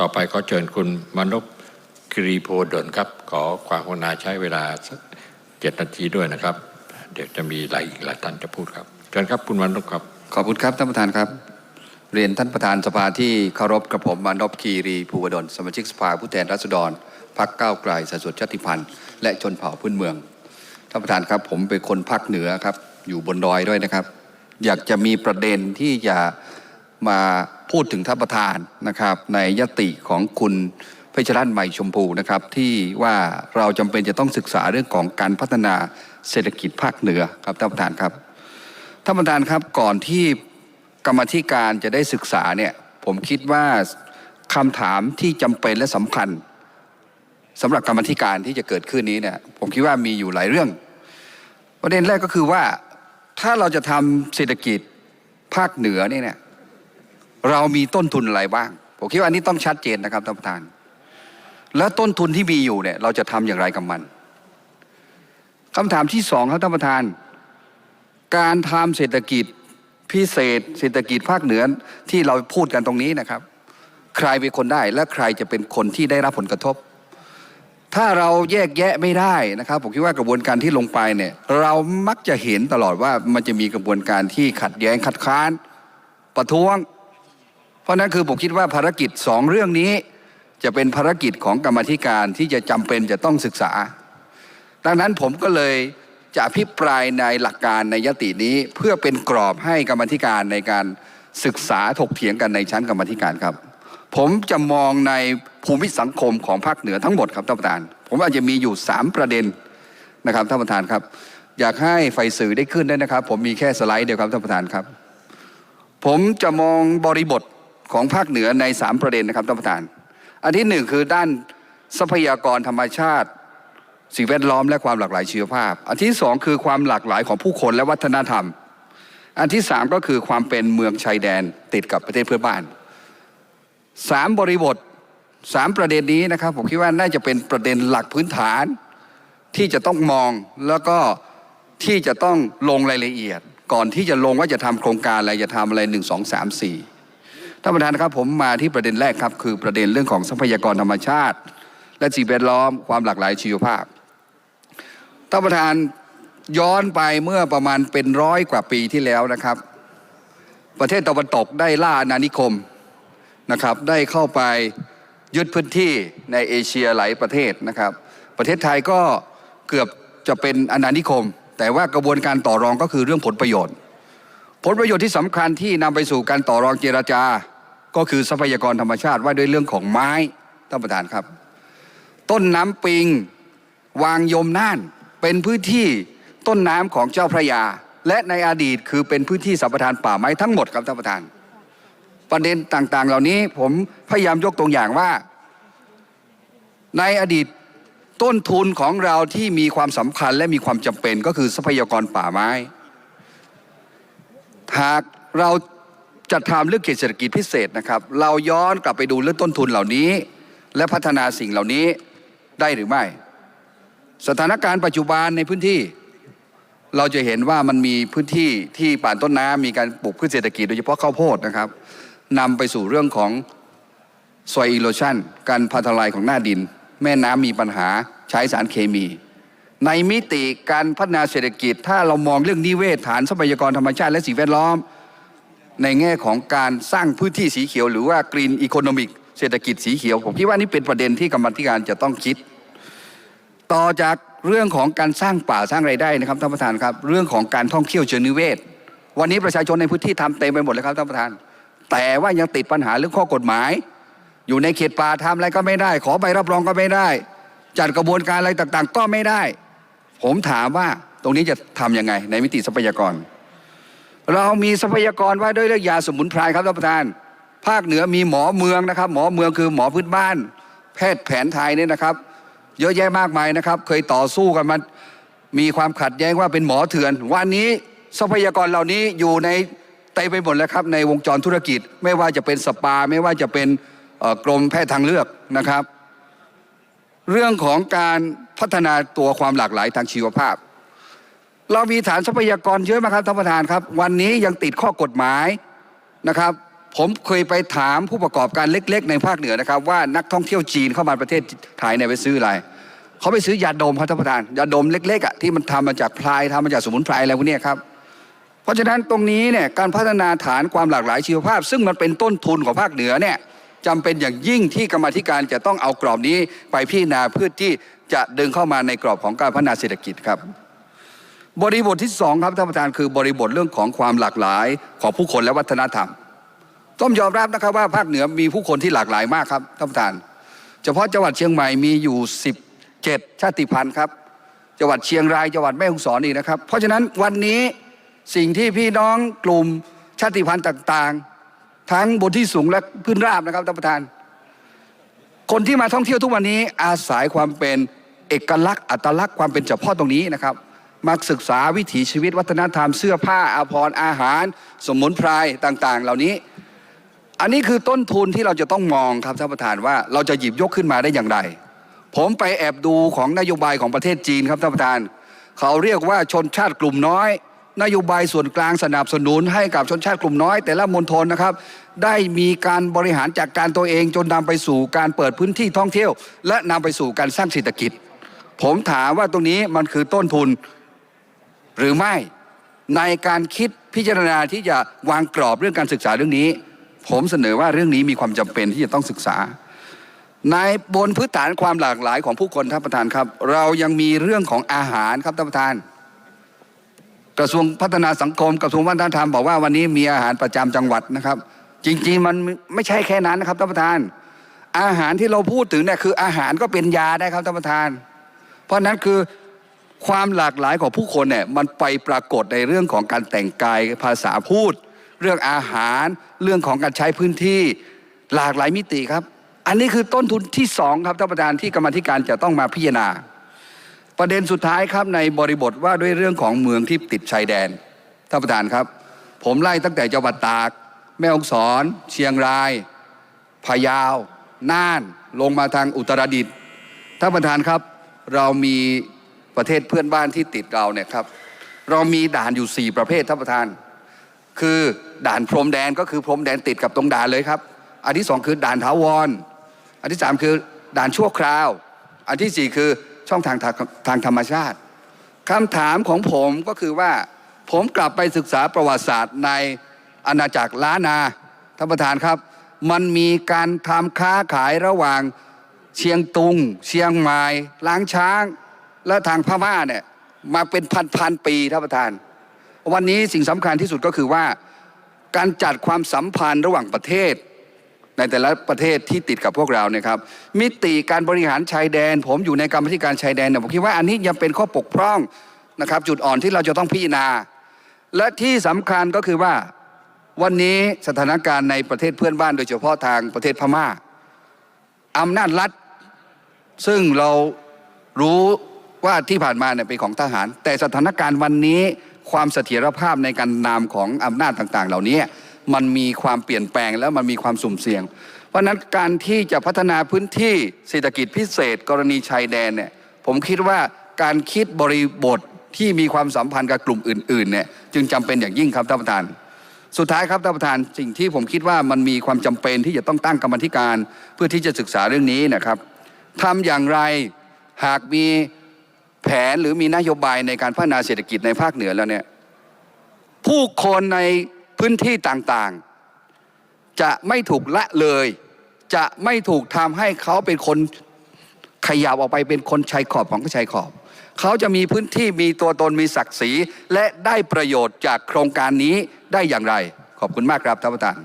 ต่อไปขอเชิญคุณมนพกรีโพดลครับ ขอความกรุณาใช้เวลาสักเจ็ดนาทีด้วยนะครับ เดี๋ยวจะมีหลายอีกหลายท่านจะพูดครับเชิญครับคุณมนพครับ ขอบคุณครับท่านประธานครับ เรียนท่านประธานสภาที่เคารพกระผมมานพคีรีภูวดลสมาชิกสภาผู้แทนราษฎรพักก้าวไกลสัดส่วนชาติพันธุ์และชนเผ่าพื้นเมือง ท่านประธานครับ ผมเป็นคนภาคเหนือครับ อยู่บนดอยด้วยนะครับ อยากจะมีประเด็นที่จะมาพูดถึงท่านประธานนะครับ ในยติของคุณเพชรรัตน์ใหม่ชมพูนะครับ ที่ว่าเราจำเป็นจะต้องศึกษาเรื่องของการพัฒนาเศรษฐกิจภาคเหนือครับท่านประธานครับท่านประธานครับก่อนที่กรรมธิการจะได้ศึกษาเนี่ยผมคิดว่าคำถามที่จำเป็นและสำคัญสำหรับกรรมธิการที่จะเกิดขึ้นนี้เนี่ยผมคิดว่ามีอยู่หลายเรื่อง ประเด็นแรกก็คือว่าถ้าเราจะทำเศรษฐกิจภาคเหนือเนี่ยเนี่ยเรามีต้นทุนอะไรบ้าง ผมคิดว่าอันนี้ต้องชัดเจนนะครับท่านประธาน แล้วต้นทุนที่มีอยู่เนี่ยเราจะทำอย่างไรกับมันคำถามที่สองครับท่านประธาน การทำเศรษฐกิจพิเศษ เศรษฐกิจภาคเหนือที่เราพูดกันตรงนี้นะครับ ใครเป็นคนได้และใครจะเป็นคนที่ได้รับผลกระทบ ถ้าเราแยกแยะไม่ได้นะครับผมคิดว่ากระบวนการที่ลงไปเนี่ยเรามักจะเห็นตลอดว่ามันจะมีกระบวนการที่ขัดแย้งคัดค้านประท้วง เพราะนั้นคือผมคิดว่าภารกิจสองเรื่องนี้ จะเป็นภารกิจของกรรมธิการที่จะจำเป็นจะต้องศึกษา ดังนั้นผมก็เลยจะอภิปรายในหลักการในยตินี้เพื่อเป็นกรอบให้กรรมธิการในการศึกษาถกเถียงกันในชั้นกรรมธิการครับ ผมจะมองในภูมิสังคมของภาคเหนือทั้งหมดครับท่านประธาน ผมอาจจะมีอยู่ 3 ประเด็นนะครับท่านประธานครับ อยากให้ไฟสื่อได้ขึ้นได้นะครับ ผมมีแค่สไลด์เดียวครับท่านประธานครับ ผมจะมองบริบทของภาคเหนือใน 3 ประเด็นนะครับท่านประธาน อันที่หนึ่งคือด้านทรัพยากรธรรมชาติสิ่งแวดล้อมและความหลากหลายชีวภาพ อันที่สองคือความหลากหลายของผู้คนและวัฒนธรรม อันที่สามก็คือความเป็นเมืองชายแดนติดกับประเทศเพื่อนบ้าน สามบริบทสามประเด็นนี้นะครับ ผมคิดว่าน่าจะเป็นประเด็นหลักพื้นฐาน ที่จะต้องมองแล้วก็ที่จะต้องลงรายละเอียด ก่อนที่จะลงว่าจะทำโครงการอะไรจะทำอะไรหนึ่งสองสามสี่ท่านประธานครับผมมาที่ประเด็นแรกครับ คือประเด็นเรื่องของทรัพยากรธรรมชาติ และสิ่งแวดล้อมความหลากหลายชีวภาพท่านประธานย้อนไปเมื่อประมาณเป็นร้อยกว่าปีที่แล้วนะครับ ประเทศตะวันตกได้ล่าอาณานิคม นะครับ ได้เข้าไปยึดพื้นที่ในเอเชียหลายประเทศนะครับ ประเทศไทยก็เกือบจะเป็นอาณานิคม แต่ว่ากระบวนการต่อรองก็คือเรื่องผลประโยชน์ ผลประโยชน์ที่สำคัญที่นำไปสู่การต่อรองเจรจา ก็คือทรัพยากรธรรมชาติว่าด้วยเรื่องของไม้ท่านประธานครับ ต้นน้ำปิงวางยมน่านเป็นพื้นที่ต้นน้ำของเจ้าพระยา และในอดีตคือเป็นพื้นที่สัมปทานป่าไม้ทั้งหมดครับท่านประธาน ประเด็นต่างๆ เหล่านี้ผมพยายามยกตัวอย่างว่า ในอดีตต้นทุนของเราที่มีความสำคัญและมีความจำเป็นก็คือทรัพยากรป่าไม้ หากเราจะทำเรื่องเขตเศรษฐกิจพิเศษนะครับ เราย้อนกลับไปดูเรื่องต้นทุนเหล่านี้ และพัฒนาสิ่งเหล่านี้ได้หรือไม่ สถานการณ์ปัจจุบันในพื้นที่ เราจะเห็นว่ามันมีพื้นที่ที่ป่านต้นน้ำมีการปลูกพืชเศรษฐกิจโดยเฉพาะข้าวโพดนะครับ นำไปสู่เรื่องของ soil erosion การพัฒนาลายของหน้าดิน แม่น้ำมีปัญหาใช้สารเคมี ในมิติการพัฒนาเศรษฐกิจ ถ้าเรามองเรื่องนิเวศฐานทรัพยากรธรรมชาติและสิ่งแวดล้อม ในแง่ของการสร้างพื้นที่สีเขียว หรือว่ากรีนอีโคโนมิกเศรษฐกิจสีเขียว ผมคิดว่านี่เป็นประเด็นที่กรรมธิการจะต้องคิด ต่อจากเรื่องของการสร้างป่าสร้างไรายได้นะครับท่านประธานครับ เรื่องของการท่องเที่ยวเชิงนิเวศ วันนี้ประชาชนในพื้นที่ทำเต็มไปหมดเลยครับท่านประธาน แต่ว่ายังติดปัญหาเรื่องข้อกฎหมาย อยู่ในเขตป่าทำอะไรก็ไม่ได้ ขอใบรับรองก็ไม่ได้ จัดกระบวนการอะไรต่างๆ ก็ไม่ได้ ผมถามว่าตรงนี้จะทำยังไง ในมิติทรัพยากร เรามีทรัพยากรว่าด้วยเรื่องยาสมุนไพรครับท่านประธาน ภาคเหนือมีหมอเมืองนะครับ หมอเมืองคือหมอพื้นบ้าน แพทย์แผนไทยเนี่ยนะครับ เยอะแยะมากมายนะครับ เคยต่อสู้กันมามีความขัดแย้งว่าเป็นหมอเถื่อน วันนี้ทรัพยากรเหล่านี้อยู่ใน เต็มไปหมดแล้วครับในวงจรธุรกิจ ไม่ว่าจะเป็นสปา ไม่ว่าจะเป็นกรมแพทย์ทางเลือกนะครับ เรื่องของการพัฒนาตัวความหลากหลายทางชีวภาพ เรามีฐานทรัพยากรเยอะมากครับท่านประธานครับ วันนี้ยังติดข้อกฎหมายนะครับ ผมเคยไปถามผู้ประกอบการเล็ก ๆ ในภาคเหนือนะครับ ว่านักท่องเที่ยวจีนเข้ามาประเทศไทยเนี่ยไปซื้ออะไรเขาไปซื้อยาดมครับท่านประธานยาดมเล็กๆอะที่มันทำมาจากพลายทำมาจากสมุนไพรอะไรพวกเนี้ยครับ เพราะฉะนั้นตรงนี้เนี่ยการพัฒนาฐานความหลากหลายชีวภาพ ซึ่งมันเป็นต้นทุนของภาคเหนือเนี่ยจำเป็นอย่างยิ่งที่กรรมธิการจะต้องเอากรอบนี้ไปพิจารณาเพื่อที่จะดึงเข้ามาในกรอบของการพัฒนาเศรษฐกิจครับ บริบทที่สองครับท่านประธานคือบริบทเรื่องของความหลากหลายของผู้คนและวัฒนธรรม ต้องยอมรับนะครับว่าภาคเหนือมีผู้คนที่หลากหลายมากครับท่านประธาน เฉพาะจังหวัดเชียงใหม่มีอยู่ 17 ชาติพันธุ์ครับ จังหวัดเชียงรายจังหวัดแม่ฮ่องสอนอีกนะครับ เพราะฉะนั้นวันนี้ สิ่งที่พี่น้องกลุ่มชาติพันธุ์ต่าง ๆ ทั้งบนที่สูงและพื้นราบนะครับท่านประธาน คนที่มาท่องเที่ยวทุกวันนี้อาศัยความเป็นเอกลักษณ์อัตลักษณ์ความเป็นเฉพาะตรงนี้นะครับมาศึกษาวิถีชีวิตวัฒนธรรมเสื้อผ้าอาภรณ์อาหาร สมุนไพรต่างๆ เหล่านี้ อันนี้คือต้นทุนที่เราจะต้องมองครับท่านประธานว่าเราจะหยิบยกขึ้นมาได้อย่างไร ผมไปแอบดูของนโยบายของประเทศจีนครับท่านประธาน เขาเรียกว่าชนชาติกลุ่มน้อย นโยบายส่วนกลางสนับสนุนให้กับชนชาติกลุ่มน้อย แต่ละมณฑลนะครับ ได้มีการบริหารจัดการตัวเองจนนำไปสู่การเปิดพื้นที่ท่องเที่ยว และนำไปสู่การสร้างเศรษฐกิจ ผมถามว่าตรงนี้มันคือต้นทุนหรือไม่ในการคิดพิจารณาที่จะวางกรอบเรื่องการศึกษาเรื่องนี้ ผมเสนอว่าเรื่องนี้มีความจำเป็นที่จะต้องศึกษา ในบนพื้นฐานความหลากหลายของผู้คนท่านประธานครับ เรายังมีเรื่องของอาหารครับท่านประธาน กระทรวงพัฒนาสังคมกระทรวงวัฒนธรรมบอกว่าวันนี้มีอาหารประจำจังหวัดนะครับ จริงๆ มันไม่ใช่แค่นั้นนะครับท่านประธาน อาหารที่เราพูดถึงเนี่ยคืออาหารก็เป็นยาได้ครับท่านประธาน เพราะฉะนั้นคือความหลากหลายของผู้คนเนี่ยมันไปปรากฏในเรื่องของการแต่งกายภาษาพูด เรื่องอาหาร เรื่องของการใช้พื้นที่หลากหลายมิติครับ อันนี้คือต้นทุนที่สองครับท่านประธานที่กรรมธิการจะต้องมาพิจารณา ประเด็นสุดท้ายครับในบริบทว่าด้วยเรื่องของเมืองที่ติดชายแดนท่านประธานครับ ผมไล่ตั้งแต่จังหวัดตาก แม่ฮ่องสอน เชียงรายพะเยาว น่าน ลงมาทางอุตรดิตถ์ท่านประธานครับ เรามีประเทศเพื่อนบ้านที่ติดเราเนี่ยครับ เรามีด่านอยู่ 4 ประเภทท่านประธาน คือด่านพรมแดนก็คือพรมแดนติดกับตรงด่านเลยครับ อันที่สองคือด่านถาวร อันที่สามคือด่านชั่วคราว อันที่สี่คือ ช่องทางทางทางธรรมชาติคำถามของผมก็คือว่า ผมกลับไปศึกษาประวัติศาสตร์ในอาณาจักรล้านนาท่านประธานครับ มันมีการทำค้าขายระหว่างเชียงตุง เชียงใหม่ล้างช้าง และทางพม่าเนี่ยมาเป็นพันๆปีท่านประธาน วันนี้สิ่งสำคัญที่สุดก็คือว่า การจัดความสัมพันธ์ระหว่างประเทศ ในแต่ละประเทศที่ติดกับพวกเราเนี่ยครับมิติการบริหารชายแดน ผมอยู่ในกรรมธิการชายแดนเนี่ยผมคิดว่าอันนี้ยังเป็นข้อปกพร่องนะครับ จุดอ่อนที่เราจะต้องพิจารณา และที่สำคัญก็คือว่าวันนี้สถานการณ์ในประเทศเพื่อนบ้านโดยเฉพาะทางประเทศพม่าอำนาจรัฐ ซึ่งเรารู้ว่าที่ผ่านมาเนี่ยเป็นของทหาร แต่สถานการณ์วันนี้ความเสถียรภาพในการนำของอำนาจต่าง ๆ เหล่านี้ มันมีความเปลี่ยนแปลงแล้วมันมีความสุ่มเสี่ยง เพราะนั้นการที่จะพัฒนาพื้นที่เศรษฐกิจพิเศษ กรณีชายแดนเนี่ยผมคิดว่าการคิดบริบทที่มีความสัมพันธ์กับกลุ่มอื่นๆเนี่ยจึงจำเป็นอย่างยิ่งครับท่านประธาน สุดท้ายครับท่านประธานสิ่งที่ผมคิดว่ามันมีความจำเป็นที่จะต้องตั้งกรรมธิการ เพื่อที่จะศึกษาเรื่องนี้นะครับทำอย่างไรหากมีแผนหรือมีนโยบายในการพัฒนาเศรษฐกิจในภาคเหนือแล้วเนี่ยผู้คนใน พื้นที่ต่างๆ จะไม่ถูกละเลย จะไม่ถูกทำให้เขาเป็นคนขยับออกไปเป็นคนชายขอบของชายขอบ เขาจะมีพื้นที่มีตัวตนมีศักดิ์ศรี และได้ประโยชน์จากโครงการนี้ได้อย่างไร ขอบคุณมากครับท่านประธาน